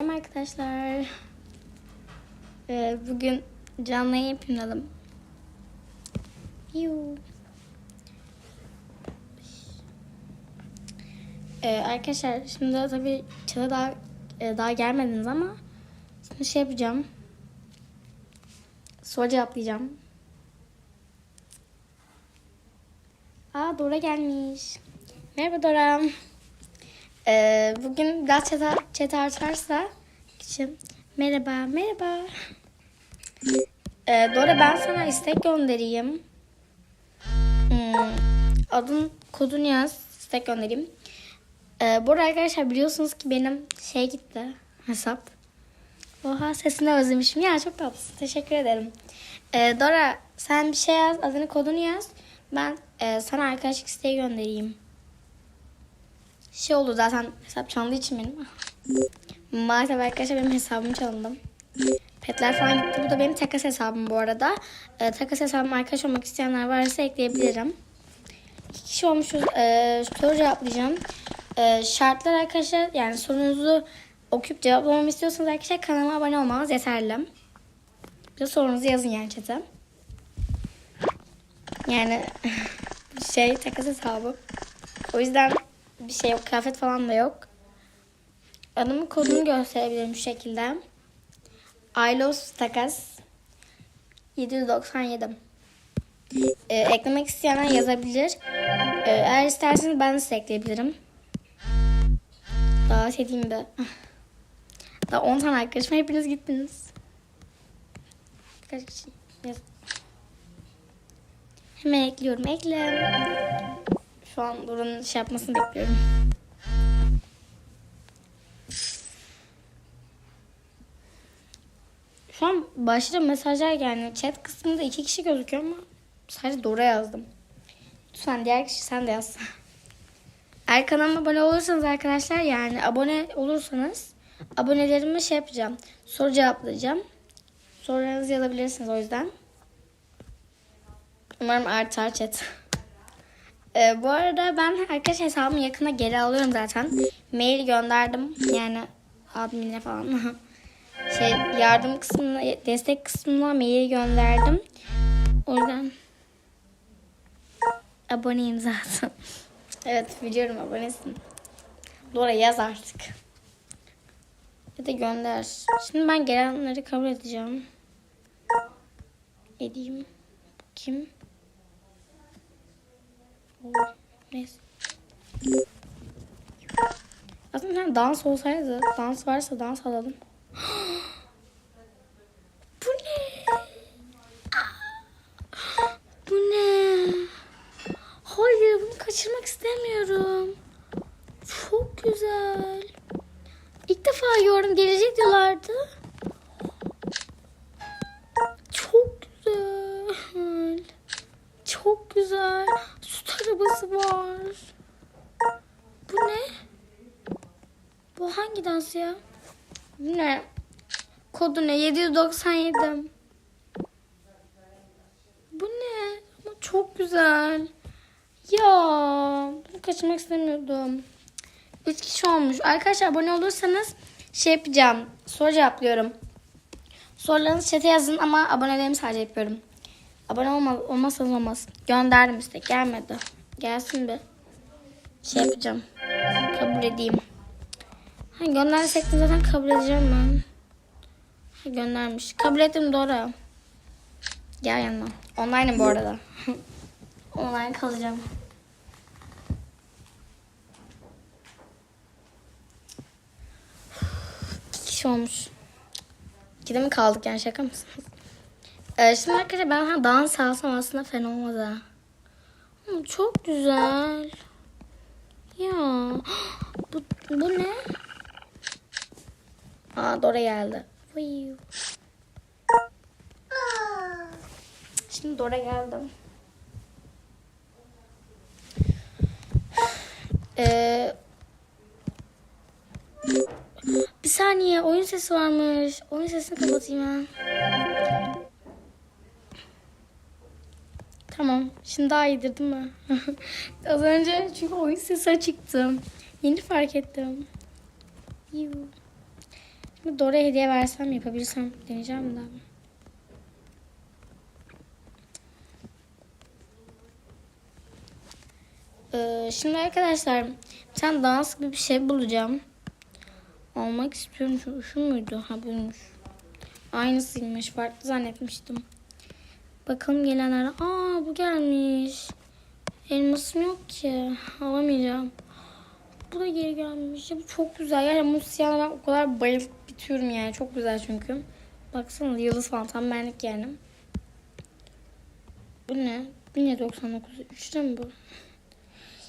Merhaba arkadaşlar. Ee, bugün canlı yayın. Yuu. Ee, arkadaşlar şimdi tabii çatıda daha, e, daha gelmediniz ama şimdi şey yapacağım. Soru cevaplayacağım. Aa Dora gelmiş. Merhaba Dora. Ee, bugün biraz chat, chat artarsa merhaba merhaba. Ee, Dora ben sana istek göndereyim. Hmm, adın kodunu yaz istek göndereyim. Ee, bu arada arkadaşlar biliyorsunuz ki benim şey gitti hesap. Oha sesini özlemişim. Ya çok tatlısın. Teşekkür ederim. Ee, Dora sen bir şey yaz adını kodunu yaz. Ben e, sana arkadaşlık isteği göndereyim şey oldu zaten hesap çalındığı için benim. Maalesef arkadaşlar benim hesabım çalındı. Petler falan gitti. Bu da benim takas hesabım bu arada. Ee, takas hesabıma arkadaş olmak isteyenler varsa ekleyebilirim. İki kişi olmuşuz. Ee, soru cevaplayacağım. Ee, şartlar arkadaşlar yani sorunuzu okuyup cevaplamamı istiyorsanız arkadaşlar kanalıma abone olmanız yeterli. Bir sorunuzu yazın yani chat'e. Yani şey takas hesabı. O yüzden bir şey yok. Kıyafet falan da yok. Adımın kodunu gösterebilirim şu şekilde. Aylos takas 797. Ee, eklemek isteyenler yazabilir. Ee, eğer isterseniz ben de ekleyebilirim. Daha edeyim de. Daha 10 tane arkadaşım. Hepiniz gittiniz. Birkaç kişi yaz. Hemen ekliyorum. Ekle. Şu an buranın şey yapmasını bekliyorum. Şu an başta mesajlar yani chat kısmında iki kişi gözüküyor ama sadece Dora yazdım. Lütfen diğer kişi sen de yaz. Eğer kanalıma abone olursanız arkadaşlar yani abone olursanız abonelerime şey yapacağım. Soru cevaplayacağım. Sorularınızı yazabilirsiniz o yüzden. Umarım artar chat. Ee, bu arada ben arkadaş hesabımı yakına geri alıyorum zaten. Mail gönderdim. Yani admin'e falan. şey yardım kısmına, destek kısmına mail gönderdim. O yüzden aboneyim zaten. evet biliyorum abonesin. Dora yaz artık. Ya da gönder. Şimdi ben gelenleri kabul edeceğim. Edeyim. Kim? Neyse. Aslında dans olsaydı, dans varsa dans alalım. 97. Bu ne? Ama çok güzel. Ya bunu kaçırmak istemiyordum. 3 kişi olmuş. Arkadaşlar abone olursanız şey yapacağım. Soru cevaplıyorum. Sorularınızı çete yazın ama abonelerimi sadece yapıyorum. Abone olmaz, olmazsanız olmaz. Gönderdim işte gelmedi. Gelsin bir. Şey yapacağım. Kabul edeyim. Hani göndersek zaten kabul edeceğim ben. Göndermiş. Kabul ettim doğru. Gel yanıma. Online'ım bu arada. Online kalacağım. İki kişi olmuş. İkide mi kaldık yani şaka mısınız? Ee, şimdi arkadaşlar ben ha, dans alsam aslında fena. Ama çok güzel. Ya. Bu, bu ne? Aa Dora geldi. Vıyy. Şimdi Dora geldi. Ee, bir saniye oyun sesi varmış. Oyun sesini kapatayım ben. Tamam. Şimdi daha iyidir değil mi? Az önce çünkü oyun sesi açıktı. Yeni fark ettim. Yuh. Şimdi Dora'ya hediye versem yapabilirsem deneyeceğim de. Ee, şimdi arkadaşlar bir tane dans gibi bir şey bulacağım. Almak istiyorum. Şu, şu muydu? Ha buymuş. Aynısıymış. Farklı zannetmiştim. Bakalım gelenler. Aa bu gelmiş. Elmasım yok ki. Alamayacağım. Bu da geri gelmiş. Ya bu çok güzel. Yani bu ben o kadar bayılıp bitiyorum yani. Çok güzel çünkü. Baksana yıldız falan tam benlik yani. Bu ne? 1799. 3 lira mı bu?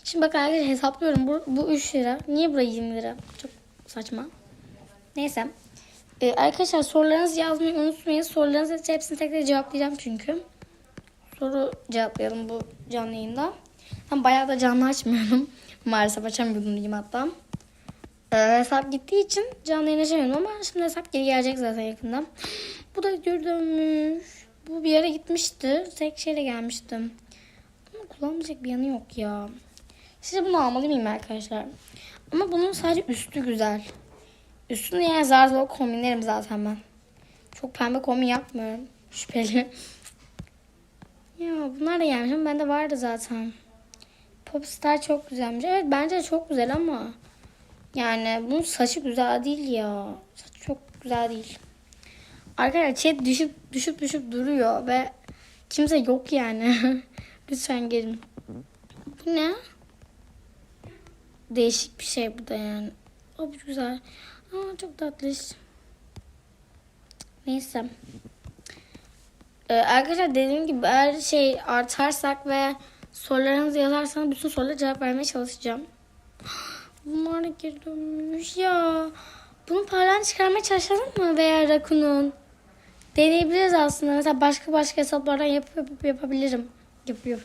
Şimdi bak arkadaşlar hesaplıyorum. Bu, bu 3 lira. Niye buraya 20 lira? Çok saçma. Neyse. Ee, arkadaşlar sorularınızı yazmayı unutmayın. Sorularınızı hepsini tek tek cevaplayacağım çünkü. Soru cevaplayalım bu canlı yayında. Ben bayağı da canlı açmıyorum. Maalesef açamıyordum diyeyim hatta. Ee, hesap gittiği için canlı yayın ama şimdi hesap geri gelecek zaten yakında. Bu da geri. Bu bir yere gitmişti. Tek şeyle gelmiştim. Ama kullanmayacak bir yanı yok ya. Size bunu almalı mıyım arkadaşlar? Ama bunun sadece üstü güzel. Üstünü yani zar zor kombinlerim zaten ben. Çok pembe kombin yapmıyorum. Şüpheli. ya bunlar da gelmiş ama bende vardı zaten. Popstar çok güzelmiş. Evet bence çok güzel ama yani bunun saçı güzel değil ya. Saçı çok güzel değil. Arkadaşlar chat düşüp düşüp düşüp duruyor ve kimse yok yani. Lütfen gelin. Bu ne? Değişik bir şey bu da yani. O güzel. Aa, çok tatlış. Neyse. Ee, arkadaşlar dediğim gibi eğer şey artarsak ve sorularınızı yazarsanız bütün sorulara cevap vermeye çalışacağım. Bunlar geri ya. Bunun parlarını çıkarmaya çalışalım mı veya Rakun'un? Deneyebiliriz aslında. Mesela başka başka hesaplardan yapıp yapıp yapabilirim. Yapıyorum.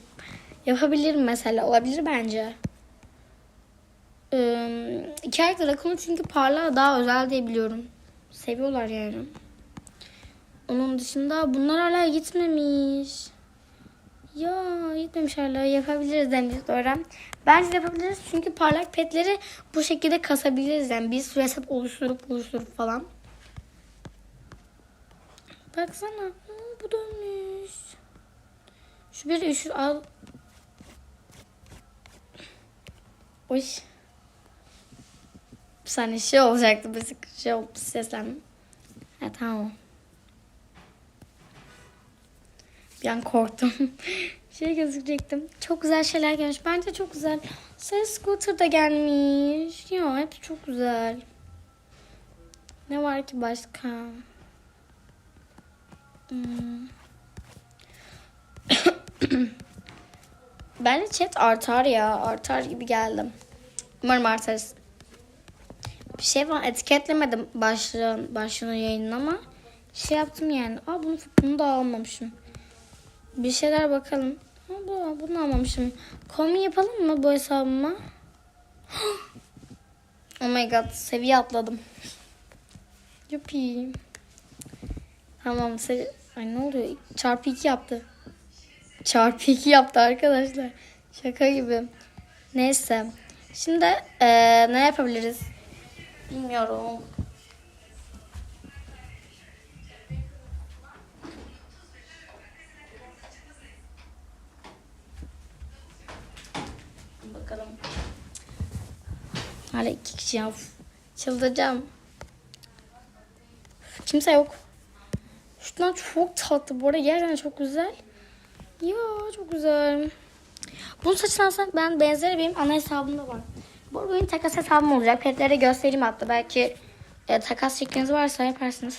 Yapabilirim mesela. Olabilir bence. Ee, iki ayaklı çünkü parlağı daha özel diye biliyorum. Seviyorlar yani. Onun dışında bunlar hala gitmemiş. Ya gitmemiş hala yapabiliriz demiş öğren. Bence yapabiliriz çünkü parlak petleri bu şekilde kasabiliriz yani sürü hesap oluşturup oluşturup falan. Baksana Aa, bu dönmüş. Şu bir şu al. Oy. Bir saniye şey olacaktı. Bir şey oldu seslendim. Ha tamam. Bir an korktum. şey gözükecektim. Çok güzel şeyler gelmiş. Bence çok güzel. Sarı scooter da gelmiş. Ya hepsi çok güzel. Ne var ki başka? Hmm. Bence chat artar ya. Artar gibi geldim. Umarım artarız. Bir şey var etiketlemedim başlığın, başlığın yayının ama şey yaptım yani. Aa bunu, bunu da almamışım. Bir şeyler bakalım. Bu, bunu almamışım. Komi yapalım mı bu hesabıma? oh my god seviye atladım. Yuppie. Tamam. Se- Ay ne oluyor? Çarpı 2 yaptı. Çarpı 2 yaptı arkadaşlar. Şaka gibi. Neyse. Şimdi eee, ne yapabiliriz? Bilmiyorum. Hala iki kişi ya. Çıldıracağım. Kimse yok. Şunlar çok tatlı. Bu arada gerçekten çok güzel. Ya çok güzel. Bunu saçını alsak ben benzeri benim ana hesabımda var. Bu arada benim takas hesabım olacak. Petlere göstereyim hatta. Belki e, takas şekliniz varsa yaparsınız.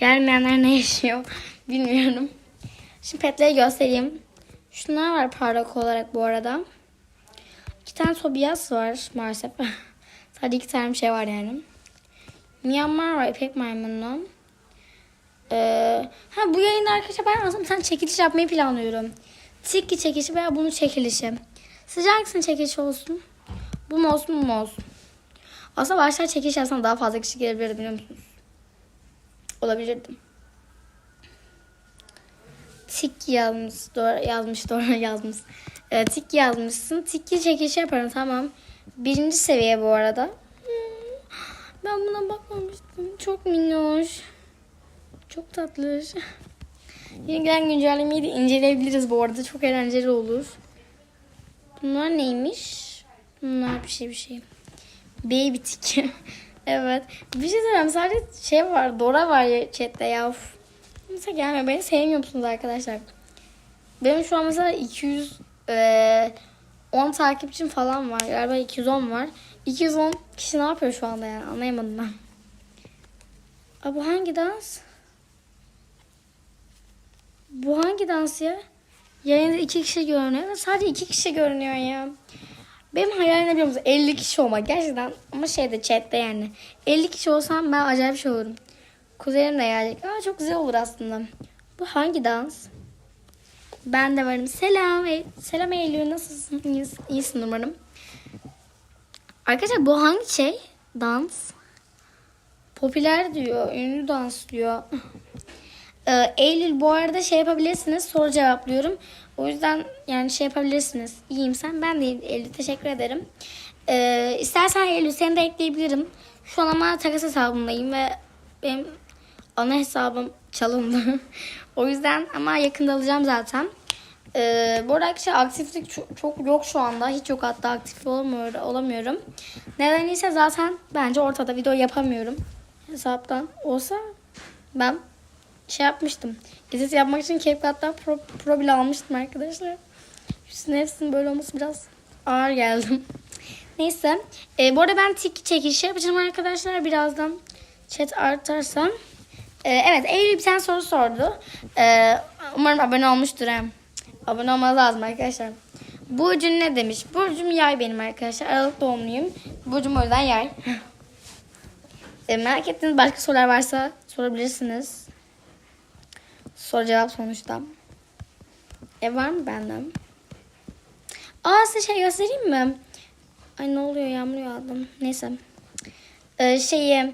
Gelmeyenler ne yaşıyor bilmiyorum. Şimdi petleri göstereyim. Şunlar var parlak olarak bu arada. İki tane Tobias var maalesef. Sadece iki tane bir şey var yani. Myanmar var İpek maymunlu. Ee, ha bu yayında arkadaşlar ben aslında bir tane çekiliş yapmayı planlıyorum. Tiki çekilişi veya bunun çekilişi. Sizce hangisinin çekilişi olsun? Bu mu olsun bu mu olsun? Aslında başlar çekiliş yapsam daha fazla kişi gelebilirdi biliyor musunuz? Olabilirdim. Tik yazmış, doğru, yazmış, doğru yazmış. Ee, tik yazmışsın. Tiki çekilişi yaparım tamam. Birinci seviye bu arada. Ben buna bakmamıştım. Çok minnoş. Çok tatlı. Yeni gelen güncellemeyi de inceleyebiliriz bu arada. Çok eğlenceli olur. Bunlar neymiş? Bunlar bir şey bir şey. Baby tik. evet. Bir şey söyleyeyim. Sadece şey var. Dora var ya chatte ya. Of. Mesela gelmiyor. Beni sevmiyor musunuz arkadaşlar? Benim şu an mesela 200 eee 10 takipçim falan var. Galiba 210 var. 210 kişi ne yapıyor şu anda ya? Anlayamadım ben. Aa, bu hangi dans? Bu hangi dans ya? Yayında iki kişi görünüyor. Sadece iki kişi görünüyor ya. Benim hayalim biliyor musun? 50 kişi olmak. Gerçekten ama şeyde chatte yani. 50 kişi olsam ben acayip şey olurum. Kuzenim de gelecek. Aa, çok güzel olur aslında. Bu hangi dans? Ben de varım. Selam. Selam Eylül. Nasılsın? İyisin, iyisin umarım. Arkadaşlar bu hangi şey? Dans. Popüler diyor. Ünlü dans diyor. Ee, Eylül bu arada şey yapabilirsiniz. Soru cevaplıyorum. O yüzden yani şey yapabilirsiniz. İyiyim sen. Ben de Eylül. Teşekkür ederim. Ee, istersen Eylül seni de ekleyebilirim. Şu an ama takas hesabımdayım ve benim ana hesabım çalındı. o yüzden ama yakında alacağım zaten. Ee, bu arada aktiflik çok, çok yok şu anda. Hiç yok hatta aktif olamıyor, olamıyorum. Neden ise zaten bence ortada video yapamıyorum. Hesaptan olsa ben şey yapmıştım. Gizli yapmak için CapCut'tan pro, pro bile almıştım arkadaşlar. Üstüne hepsinin böyle olması biraz ağır geldim. Neyse. Ee, bu arada ben tik çekişi yapacağım arkadaşlar birazdan. Chat artarsa. Ee, evet Eylül bir tane soru sordu. Ee, umarım abone olmuştur hem. Abone olmanız lazım arkadaşlar. Burcu ne demiş? Burcum yay benim arkadaşlar. Aralık doğumluyum. Burcum o yüzden yay. e, merak ettiğiniz başka sorular varsa sorabilirsiniz. Soru cevap sonuçta. E var mı benden? Aa size şey göstereyim mi? Ay ne oluyor yağmur yağdım. Neyse. Ee, şeyi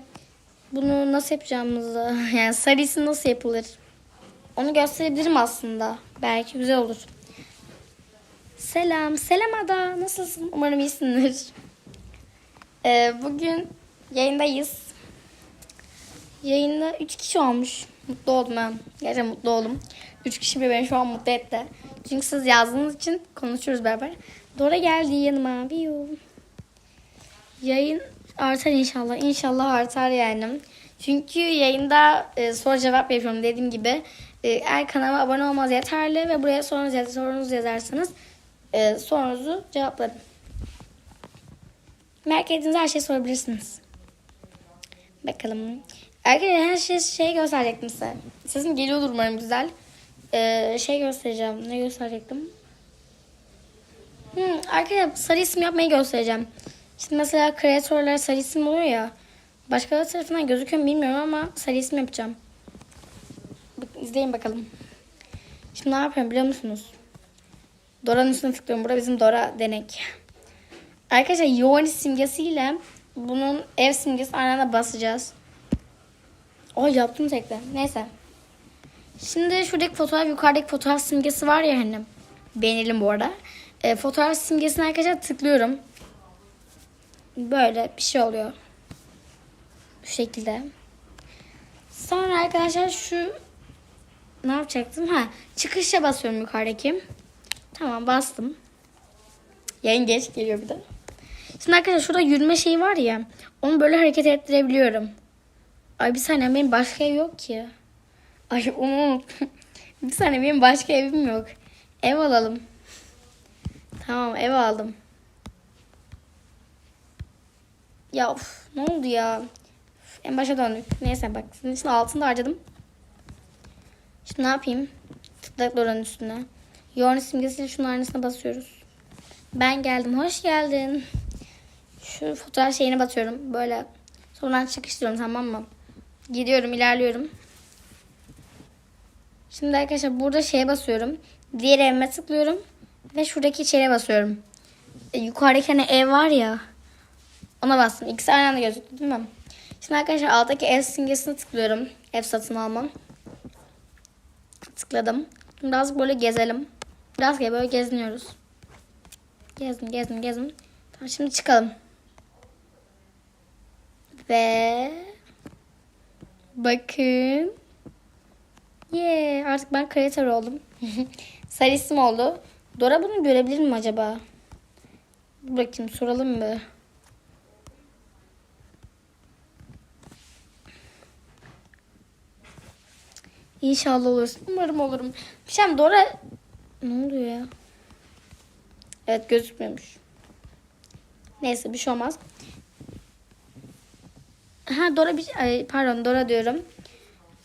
bunu nasıl yapacağımızı yani sarısı nasıl yapılır? Onu gösterebilirim aslında. Belki güzel olur. Selam. Selam Ada. Nasılsın? Umarım iyisindir. Ee, bugün yayındayız. Yayında 3 kişi olmuş. Mutlu oldum ben. Gerçekten mutlu oldum. 3 kişi bile beni şu an mutlu etti. Çünkü siz yazdığınız için konuşuyoruz beraber. Dora geldi yanıma. Biyo. Yayın artar inşallah. İnşallah artar yani. Çünkü yayında e, soru cevap yapıyorum dediğim gibi. E, eğer kanalıma abone olmanız yeterli ve buraya sorunuz, yaz, sorunuz yazarsanız e, sorunuzu cevaplarım. Merak ettiğiniz her şeyi sorabilirsiniz. Bakalım. Arkadaşlar her şey, şey gösterecektim size. Sesim geliyordur umarım güzel. Ee, şey göstereceğim. Ne gösterecektim? Hmm, arkadaşlar sarı isim yapmayı göstereceğim. Şimdi mesela kreatörler sarı isim oluyor ya. Başkaları tarafından gözüküyor mu bilmiyorum ama sarı isim yapacağım. İzleyin bakalım. Şimdi ne yapıyorum biliyor musunuz? Dora'nın üstüne tıklıyorum. Burada bizim Dora denek. Arkadaşlar yoğun simgesiyle bunun ev simgesi aynı anda basacağız. O yaptım tekrar. Neyse. Şimdi şuradaki fotoğraf yukarıdaki fotoğraf simgesi var ya hani. Beğenelim bu arada. E, fotoğraf simgesine arkadaşlar tıklıyorum. Böyle bir şey oluyor. Bu şekilde. Sonra arkadaşlar şu ne yapacaktım? Ha, çıkışa basıyorum yukarıdaki. Tamam bastım. Yayın geç geliyor bir de. Şimdi arkadaşlar şurada yürüme şeyi var ya. Onu böyle hareket ettirebiliyorum. Ay bir saniye benim başka ev yok ki. Ay onu bir saniye benim başka evim yok. Ev alalım. Tamam ev aldım. Ya of, ne oldu ya? En başa döndük. Neyse bak sizin altını da harcadım. Şimdi ne yapayım? Tıkladık oranın üstüne. Yoğun simgesiyle şunun aynısına basıyoruz. Ben geldim. Hoş geldin. Şu fotoğraf şeyine batıyorum. Böyle sonra çıkıştırıyorum tamam mı? Gidiyorum ilerliyorum. Şimdi arkadaşlar burada şeye basıyorum. Diğer evime tıklıyorum. Ve şuradaki içeriye basıyorum. E, yukarıdaki hani ev var ya. Ona bastım. İkisi aynı anda gözüktü değil mi? Şimdi arkadaşlar alttaki ev simgesine tıklıyorum. Ev satın almam. Tıkladım. Biraz böyle gezelim. Biraz böyle geziniyoruz. Gezdim gezdim gezdim. Tamam şimdi çıkalım. Ve bakın. Yeah, artık ben kreatör oldum. Sarı isim oldu. Dora bunu görebilir mi acaba? Bakayım soralım mı? İnşallah olursun. Umarım olurum. Şam Dora... Ne oluyor ya? Evet gözükmüyormuş. Neyse bir şey olmaz. Ha Dora bir ay, pardon Dora diyorum.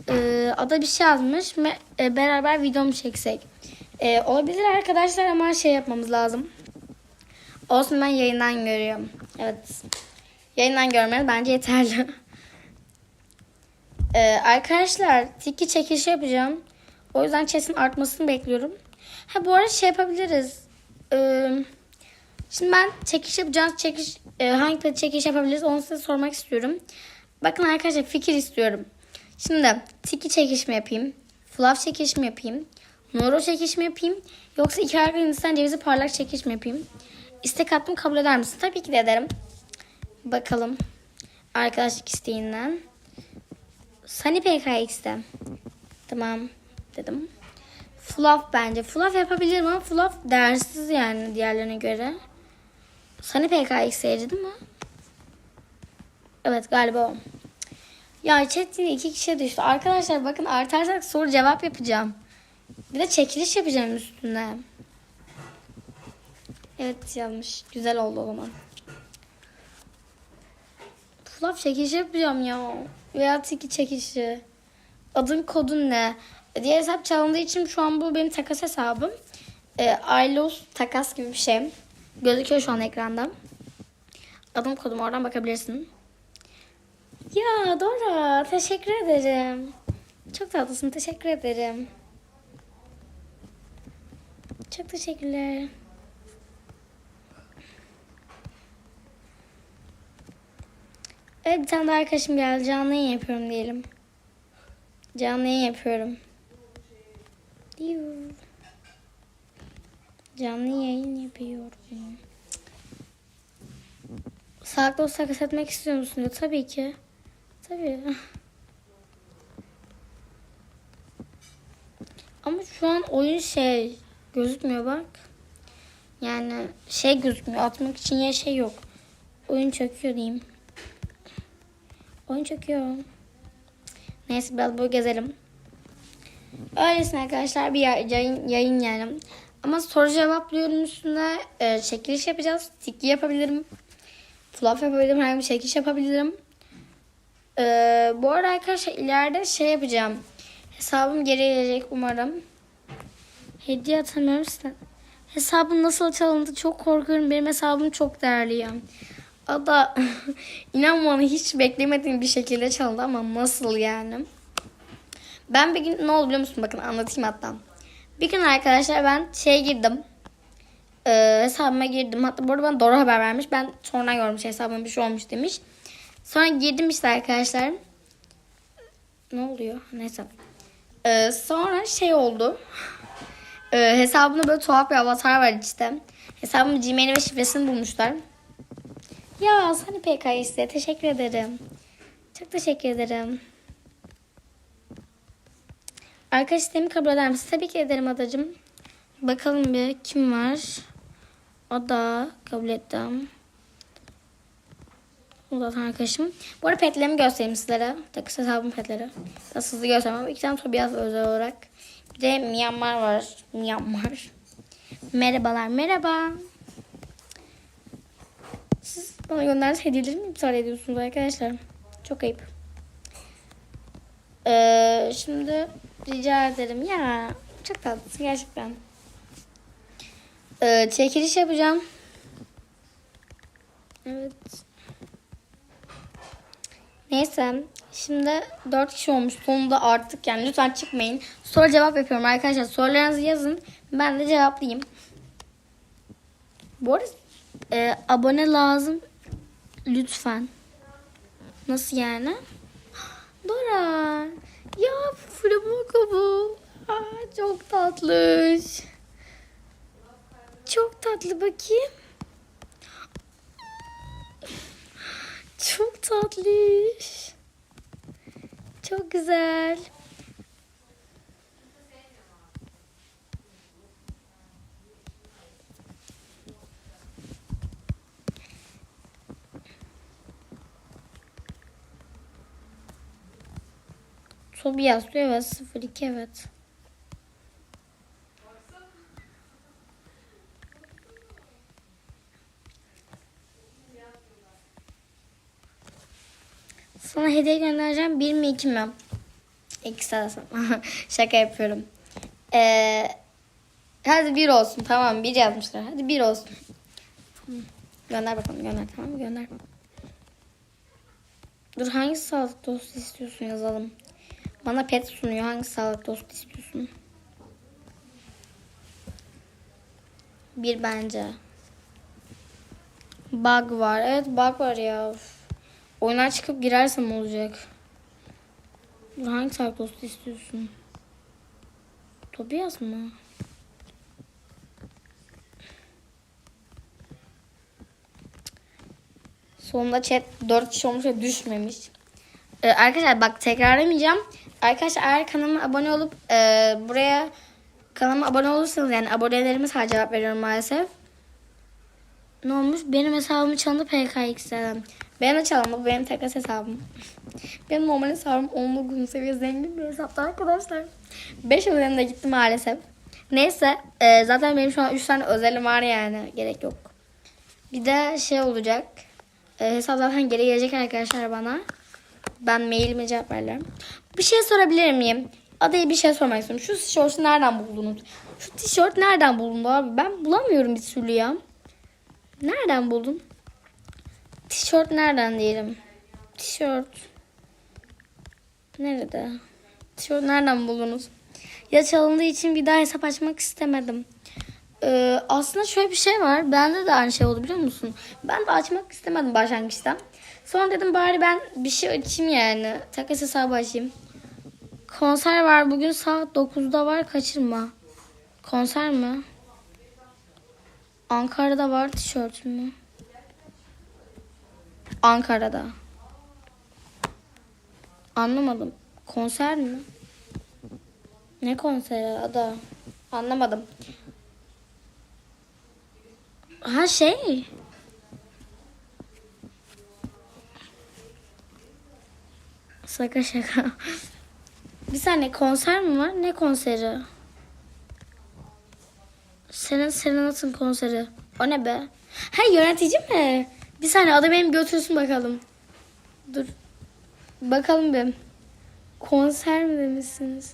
Ee, ada bir şey yazmış. Me, e, beraber video mu çeksek? Ee, olabilir arkadaşlar ama şey yapmamız lazım. Olsun ben yayından görüyorum. Evet. Yayından görmeniz bence yeterli. Ee, arkadaşlar tiki çekişi yapacağım. O yüzden chat'in artmasını bekliyorum. Ha bu arada şey yapabiliriz. Ee, şimdi ben çekiş yapacağız. Çekiş e, hangi tadı çekiş yapabiliriz onu size sormak istiyorum. Bakın arkadaşlar fikir istiyorum. Şimdi tiki çekiş mi yapayım? Fluff çekiş mi yapayım? Noro çekiş mi yapayım? Yoksa iki harika Hindistan cevizi parlak çekiş mi yapayım? İstek attım kabul eder misin? Tabii ki de ederim. Bakalım. Arkadaşlık isteğinden. Sunny PKX'de. Tamam dedim. Fluff bence. Fluff yapabilirim ama Fluff değersiz yani diğerlerine göre. Sunny PKX'eydi değil mi? Evet galiba o. Ya chat yine iki kişiye düştü. Arkadaşlar bakın artarsak soru cevap yapacağım. Bir de çekiliş yapacağım üstüne. Evet yazmış. Güzel oldu o zaman. Fluff çekişi yapacağım ya. Veya tiki çekişi. Adın kodun ne? Diğer hesap çalındığı için şu an bu benim takas hesabım. E, Aylos takas gibi bir şey. Gözüküyor şu an ekranda. Adım kodum oradan bakabilirsin. Ya Dora teşekkür ederim. Çok tatlısın teşekkür ederim. Çok teşekkürler. Evet bir tane arkadaşım geldi. Canlı yayın yapıyorum diyelim. Canlı yayın yapıyorum. Canlı yayın yapıyorum. Sağlıklı takas etmek istiyor musun diyor. Tabii ki. Tabii. Ama şu an oyun şey gözükmüyor bak. Yani şey gözükmüyor. Atmak için ya şey yok. Oyun çöküyor diyeyim. Oyun çöküyor. Neyse biraz böyle gezelim. Öylesine arkadaşlar bir yayın, yayın yani. Ama soru cevaplıyorum üstüne e, çekiliş yapacağız. Tiki yapabilirim. Fluff yapabilirim. Herhangi bir çekiliş yapabilirim. E, bu arada arkadaşlar ileride şey yapacağım. Hesabım geri gelecek umarım. Hediye atamıyorum size. Hesabım nasıl çalındı çok korkuyorum. Benim hesabım çok değerli ya. Ada inan bana hiç beklemediğim bir şekilde çalındı ama nasıl yani? Ben bir gün ne oldu biliyor musun? Bakın anlatayım hatta. Bir gün arkadaşlar ben şeye girdim. Ee, hesabıma girdim. Hatta bu arada bana doğru haber vermiş. Ben sonradan görmüş hesabıma bir şey olmuş demiş. Sonra girdim işte arkadaşlar. Ne oluyor? Neyse. Ee, sonra şey oldu. Ee, hesabımda böyle tuhaf bir avatar var işte. Hesabımın Gmail'i ve şifresini bulmuşlar. Ya seni PKS'e teşekkür ederim. Çok teşekkür ederim. Arkadaş istemi kabul eder misin? Tabii ki ederim adacığım. Bakalım bir kim var? Ada kabul ettim. O zaten arkadaşım. Bu arada petlerimi göstereyim sizlere. Takış hesabım petleri. Biraz hızlı göstermem. İki tane Tobias özel olarak. Bir de Myanmar var. Myanmar. Merhabalar. Merhaba. Siz bana gönderdiğiniz hediyeleri mi iptal ediyorsunuz arkadaşlar? Çok ayıp. Ee, şimdi rica ederim. Ya çok tatlısın gerçekten. Ee, çekiliş yapacağım. Evet. Neyse. Şimdi 4 kişi olmuş. Sonunda artık yani lütfen çıkmayın. Soru cevap yapıyorum arkadaşlar. Sorularınızı yazın. Ben de cevaplayayım. Bu arada e, abone lazım. Lütfen. Nasıl yani? Dora. Ya flamingo bu. Aa, çok tatlış. Çok tatlı bakayım. Çok tatlış. Çok güzel. Tobias diyor evet 02 evet. Sana hediye göndereceğim. Bir mi iki mi? İkisi arasında. Şaka yapıyorum. Ee, hadi bir olsun. Tamam bir yazmışlar. Hadi bir olsun. Gönder bakalım. Gönder tamam? Gönder. Dur hangi sağlık dostu istiyorsun yazalım. Bana pet sunuyor. Hangi sağlık dostu istiyorsun? Bir bence. Bug var. Evet bug var ya. Üf. Oyundan çıkıp girersem olacak. Hangi sağlık dostu istiyorsun? Tobias mı? Sonunda chat 4 kişi olmuş ve düşmemiş. Ee, arkadaşlar bak tekrarlamayacağım. Arkadaşlar eğer kanalıma abone olup e, buraya kanalıma abone olursanız yani abonelerime sadece cevap veriyorum maalesef. Ne olmuş? Benim hesabımı çalındı PKX'den. Ben de çalındı. Bu benim takas hesabım. benim normal hesabım 10'lu gün seviye zengin bir hesapta arkadaşlar. 5 özelimde gitti maalesef. Neyse e, zaten benim şu an 3 tane özelim var yani. Gerek yok. Bir de şey olacak. E, hesap zaten geri gelecek arkadaşlar bana. Ben mailime cevap veririm. Bir şey sorabilir miyim? Adaya bir şey sormak istiyorum. Şu tişörtü nereden buldunuz? Şu tişört nereden bulundu abi? Ben bulamıyorum bir türlü ya. Nereden buldun? Tişört nereden diyelim? Tişört. Nerede? Tişört nereden buldunuz? Ya çalındığı için bir daha hesap açmak istemedim. Ee, aslında şöyle bir şey var. Bende de aynı şey oldu biliyor musun? Ben de açmak istemedim başlangıçta. Sonra dedim bari ben bir şey açayım yani. Takas hesabı açayım. Konser var bugün saat 9'da var kaçırma. Konser mi? Ankara'da var tişört mü? Ankara'da. Anlamadım. Konser mi? Ne konseri ada? Anlamadım. Ha şey. Şaka şaka. Bir saniye konser mi var? Ne konseri? Senin Serenat'ın konseri. O ne be? Ha yönetici mi? Bir saniye adı benim götürsün bakalım. Dur. Bakalım bir. Konser mi demişsiniz?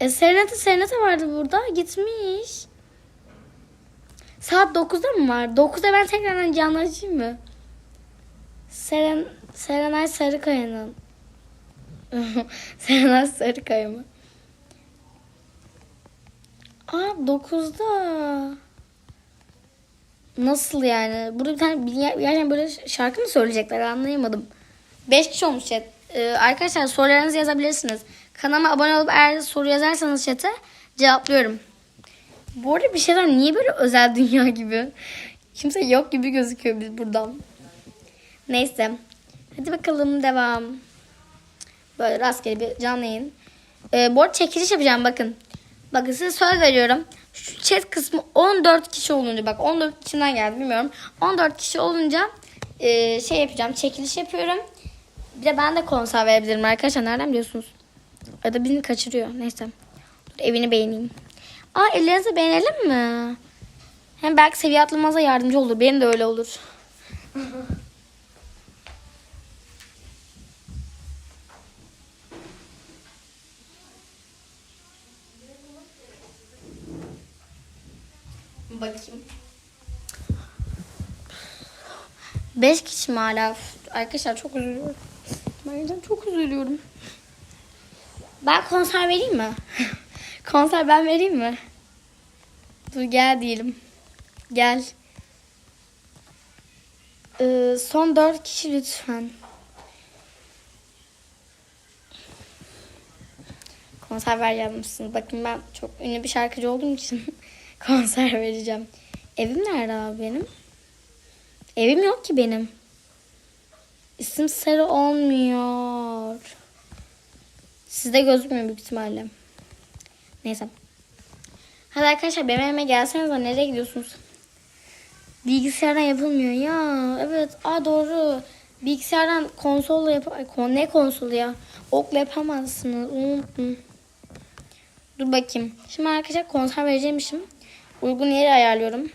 E Serenat'ı Serenat'a vardı burada. Gitmiş. Saat 9'da mı var? 9'da ben tekrardan canlı açayım mı? Seren, Serenay Sarıkaya'nın. Serenay Sarıkaya mı? Aa 9'da. Nasıl yani? Burada bir tane yerden böyle şarkı mı söyleyecekler anlayamadım. 5 kişi olmuş chat. Ee, arkadaşlar sorularınızı yazabilirsiniz. Kanalıma abone olup eğer soru yazarsanız chat'e cevaplıyorum. Bu arada bir şeyler niye böyle özel dünya gibi? Kimse yok gibi gözüküyor biz buradan. Neyse. Hadi bakalım devam. Böyle rastgele bir canlı yayın. Ee, bu arada çekiliş yapacağım bakın. Bakın size söz veriyorum. Şu chat kısmı 14 kişi olunca bak 14 kişiden geldi bilmiyorum. 14 kişi olunca e, şey yapacağım çekiliş yapıyorum. Bir de ben de konser verebilirim arkadaşlar. Nereden biliyorsunuz? Ya da birini kaçırıyor. Neyse. Dur, evini beğeneyim. Aa ellerinizi beğenelim mi? Hem belki seviye atlamanıza yardımcı olur. Benim de öyle olur. Bakayım. Beş kişi mi hala? Arkadaşlar çok üzülüyorum. Ben çok üzülüyorum. Ben konser vereyim mi? konser ben vereyim mi? Dur gel diyelim. Gel. Ee, son dört kişi lütfen. Konser ver yazmışsınız. Bakın ben çok ünlü bir şarkıcı olduğum için konser vereceğim. Evim nerede abi benim? Evim yok ki benim. İsim sarı olmuyor. Sizde gözükmüyor büyük ihtimalle. Neyse. Hadi arkadaşlar benim evime gelseniz nereye gidiyorsunuz? Bilgisayardan yapılmıyor ya. Evet. Aa doğru. Bilgisayardan konsolla yap kon ne konsolu ya? Okla yapamazsınız. Unuttum. Dur bakayım. Şimdi arkadaşlar konser vereceğimişim. Uygun yeri ayarlıyorum.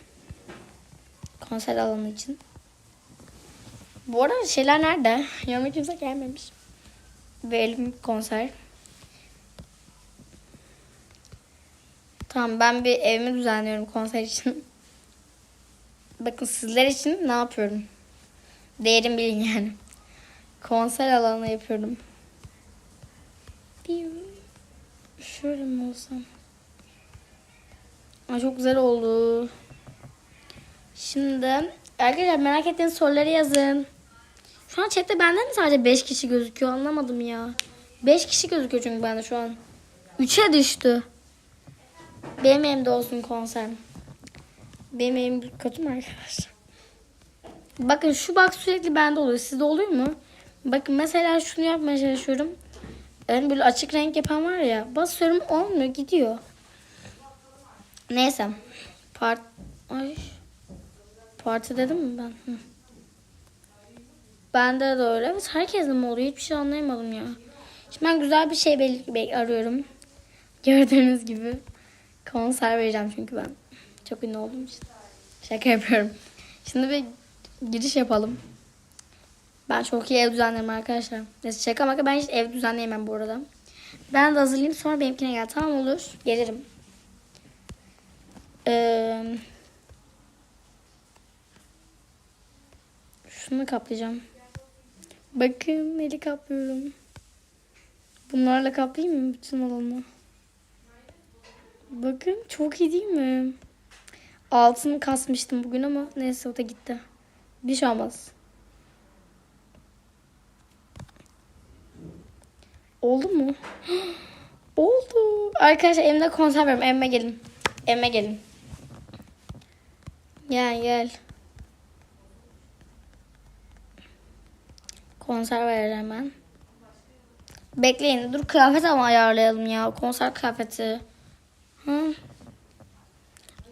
Konser alanı için. Bu arada şeyler nerede? Yanıma kimse gelmemiş. Verelim konser. Tamam ben bir evimi düzenliyorum konser için. Bakın sizler için ne yapıyorum. Değerim bilin yani. Konser alanı yapıyorum. Bir şöyle mi olsam? Ay çok güzel oldu. Şimdi arkadaşlar merak ettiğiniz soruları yazın. Şu an chatte benden mi sadece 5 kişi gözüküyor anlamadım ya. 5 kişi gözüküyor çünkü bende şu an. 3'e düştü. Benim evimde olsun konser. Benim evim kötü mü arkadaşlar? Bakın şu bak sürekli bende oluyor. Sizde oluyor mu? Bakın mesela şunu yapmaya çalışıyorum. Yani böyle açık renk yapan var ya. Basıyorum olmuyor gidiyor. Neyse. Part... Ay. Parti dedim mi ben? Hı. Bende de öyle. Evet herkesin mi oluyor? Hiçbir şey anlayamadım ya. Şimdi ben güzel bir şey bel- arıyorum. Gördüğünüz gibi. Konser vereceğim çünkü ben. Çok ünlü olduğum için. Şaka yapıyorum. Şimdi bir giriş yapalım. Ben çok iyi ev düzenlerim arkadaşlar. Neyse şaka maka ben hiç ev düzenleyemem bu arada. Ben de hazırlayayım sonra benimkine gel. Tamam olur. Gelirim. Ee, şunu kaplayacağım. Bakın eli kaplıyorum. Bunlarla kaplayayım mı bütün alanı? Bakın çok iyi değil mi? Altını kasmıştım bugün ama neyse o da gitti. Bir şey olmaz. Oldu mu? Oldu. Arkadaşlar evimde konser veriyorum. Evime gelin. Evime gelin. Gel gel. Konser vereceğim ben. Bekleyin. Dur kıyafet ama ayarlayalım ya. Konser kıyafeti. Hı?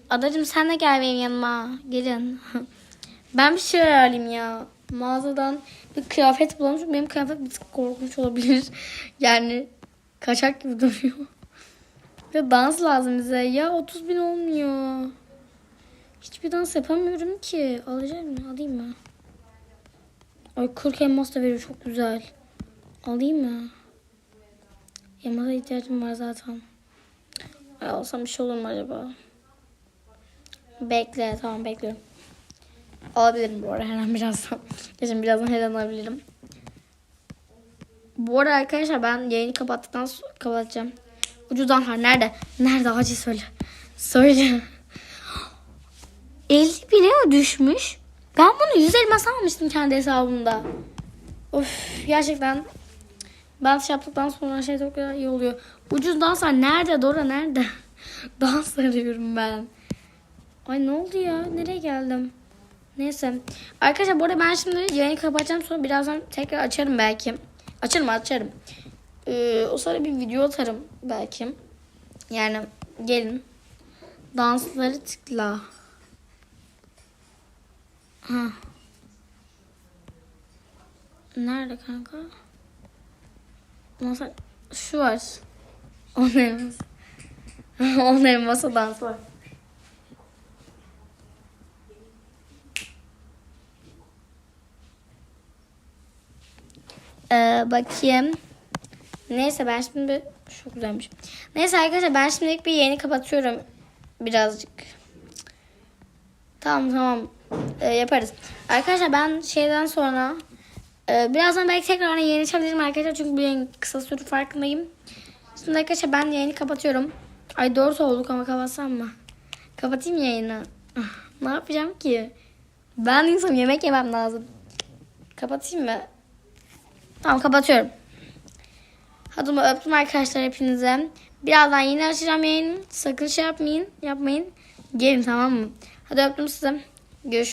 Adacım sen de gel benim yanıma. Gelin. ben bir şey ayarlayayım ya. Mağazadan bir kıyafet bulalım. Çünkü benim kıyafet bir tık korkunç olabilir. yani kaçak gibi duruyor. Ve dans lazım bize. Ya 30 bin olmuyor. Hiçbir dans yapamıyorum ki. Alacağım mı? Alayım mı? Ay 40 elmas da veriyor. Çok güzel. Alayım mı? Elmasa ihtiyacım var zaten. Ay alsam bir şey olur mu acaba? Bekle. Tamam bekliyorum. Alabilirim bu arada her an birazdan. Geçen birazdan her an alabilirim. Bu arada arkadaşlar ben yayını kapattıktan sonra kapatacağım. Ucuzdan har nerede? Nerede acil söyle. Söyle. 50 bine düşmüş. Ben bunu 100 elmas almıştım kendi hesabımda. Of gerçekten ben şey yaptıktan sonra şey çok iyi oluyor. Ucuz danslar nerede Dora nerede? Dans arıyorum ben. Ay ne oldu ya? Nereye geldim? Neyse. Arkadaşlar bu arada ben şimdi yayını kapatacağım sonra birazdan tekrar açarım belki. Açarım açarım. Ee, o sonra bir video atarım belki. Yani gelin. Dansları tıkla. Ha. Nerede kanka? Masa şu var. Onun elması. Onun elması dans var. Ee, bakayım. Neyse ben şimdi çok güzelmiş. Neyse arkadaşlar ben şimdilik bir yayını kapatıyorum birazcık. Tamam tamam Ee, yaparız. Arkadaşlar ben şeyden sonra e, birazdan belki tekrar yayın açabilirim arkadaşlar çünkü bu yayın kısa süre farkındayım. Şimdi arkadaşlar ben yayını kapatıyorum. Ay 4 olduk ama kapatsam mı? Kapatayım yayını. Ah, ne yapacağım ki? Ben insanım yemek yemem lazım. Kapatayım mı? Tamam kapatıyorum. Hadi öptüm arkadaşlar hepinize. Birazdan yine açacağım yayını. Sakın şey yapmayın. Yapmayın. Gelin tamam mı? Hadi öptüm size. Görüşürüz.